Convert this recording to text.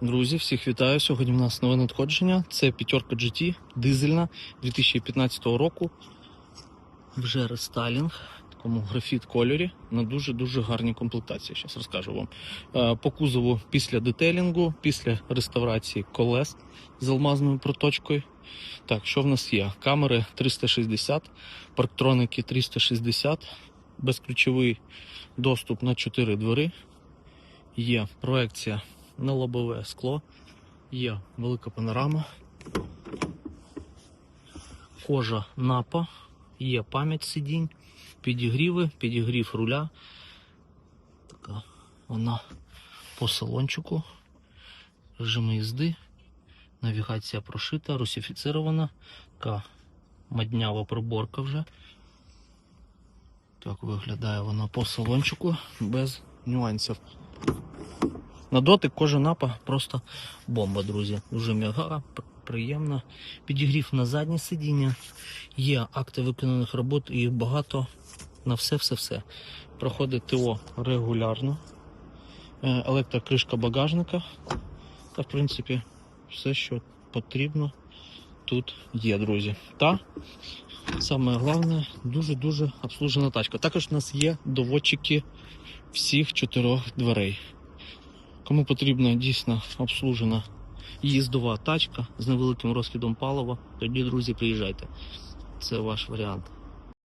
Друзі, всіх вітаю. Сьогодні в нас нове надходження. Це п'ятерка GT, дизельна 2015 року. Вже рестайлінг в такому графіт кольорі на дуже-дуже гарній комплектації. Зараз розкажу вам. Е, По кузову після детелінгу, після реставрації колес з алмазною проточкою. Так, що в нас є? Камери 360, парктроники 360, безключовий доступ на 4 двери. Є проекція на лобове скло, є велика панорама, кожа напа, є пам'ять сидінь, підігріви, підігрів руля. Така вона по салончику, режими їзди, навігація прошита, русифіцирована, така маднява приборка вже. Так виглядає вона по салончику без нюансів. На дотик кожа напа просто бомба, друзі. Дуже м'яка, п- приємна. Підігрів на заднє сидіння. Є акти виконаних робот їх багато на все-все-все. Проходить ТО регулярно. Е, Електрокришка багажника. Та, в принципі, все, що потрібно, тут є, друзі. Та саме головне, дуже-дуже обслужена тачка. Також у нас є доводчики всіх чотирьох дверей. Кому потрібна дійсно обслужена їздова тачка з невеликим розхідом палива, тоді, друзі, приїжджайте. Це ваш варіант.